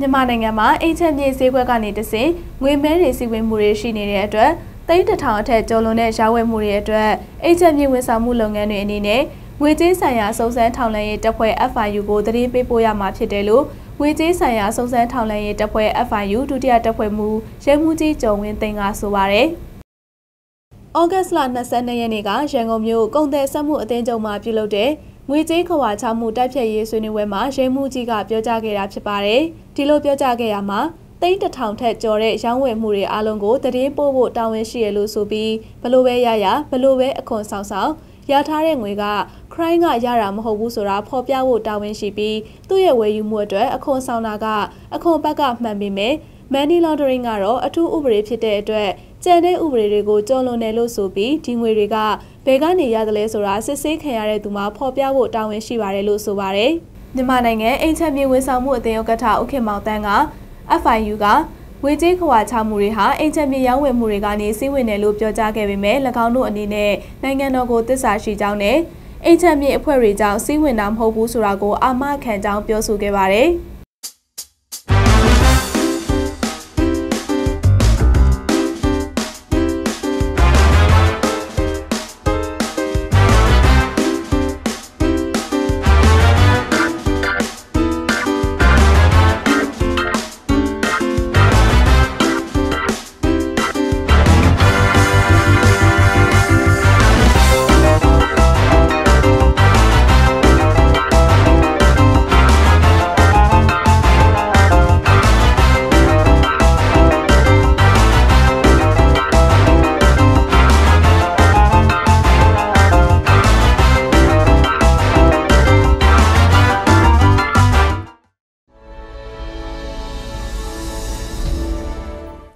မြန်မာနိုင်ငံမှာအိမ်ချက်မြေဈေးကွက်ကနေတဆင့်ငွေမဲတွေစီဝင်မှုတွေရှိနေတဲ့အတွက်သိန်းတစ်ထောင်အထက်ကျော်လွန်တဲ့ရောင်းဝယ်မှုတွေအတွက်အိမ်ချက်မြေဝန်ဆောင်မှုလုပ်ငန်းတွေအနေနဲ့ငွေကြေးဆိုင်ရာစုံစမ်းထောက်လှမ်းရေးတပ်ဖွဲ့ FIU ကိုတရင်ပေးပို့ရမှာဖြစ်တယ်လို့ငွေကြေးဆိုင်ရာစုံစမ်းထောက်လှမ်းရေးတပ်ဖွဲ့ FIU ဒုတိယတပ်ဖွဲ့မှူးရဲမှူးကြီးကျော်ဝင်းသိန်းကဆိုပါတယ်။ဩဂတ်စ်လ22ရက်နေ့ကရန်ကုန်မြို့ကုန်သည်စက်မှုအသင်းချုပ်မှပြုလုပ်တဲ့ ငွေကြေးခွာချမှုတိုက်ဖြတ်ရေးဆွေးနွေးပွဲမှာရဲမှုကြီးကပြောကြားခဲ့တာဖြစ်ပါတယ်။ဒီလိုပြောကြားခဲ့ရမှာသိန်းတစ်ထောင်ထက်ကျော်တဲ့ရောင်းဝယ်မှုတွေအလုံးကိုတည်င်းပို့ဖို့တာဝန်ရှိရလို့ဆိုပြီးဘလို့ပဲရရဘလို့ပဲအခွန်ဆောင်ဆောင်ရထားတဲ့ငွေက crime ကရတာမဟုတ်ဘူးဆိုတာဖော်ပြဖို့တာဝန်ရှိပြီးသူ့ရဲ့ဝယ်ယူမှုအတွက်အခွန်ဆောင်တာကအခွန်ဘက်ကမှန်ပေမဲ့ money laundering ကတော့အထူးဥပဒေဖြစ်တဲ့အတွက်ကျန်တဲ့ဥပဒေတွေကိုကျော်လွန်တယ်လို့ဆိုပြီးဒီငွေတွေကဘယ်ကနေရတယ်လဲဆိုတာစစ်ဆေးခံရတဲ့သူမှဖော်ပြဖို့တာဝန်ရှိပါတယ်လို့ဆိုပါတယ်။မြန်မာနိုင်ငံအိမ်ချက်မြေဝန်ဆောင်မှုအသင်းဥက္ကဋ္ဌဥက္ကမောင်တန်းက FIU ကဝေကြီးခွာချမှုတွေဟာအိမ်ချက်မြေရောင်းဝယ်မှုတွေကနေစီးဝင်တယ်လို့ပြောကြားခဲ့ပေမဲ့၎င်းတို့အနေနဲ့နိုင်ငံတော်ကိုတစ္ဆာရှိကြောင်းနဲ့အိမ်ချက်မြေအဖွဲ့တွေကြောင့်စီးဝင်တာမဟုတ်ဘူးဆိုတာကိုအာမခံကြောင်းပြောဆိုခဲ့ပါတယ်။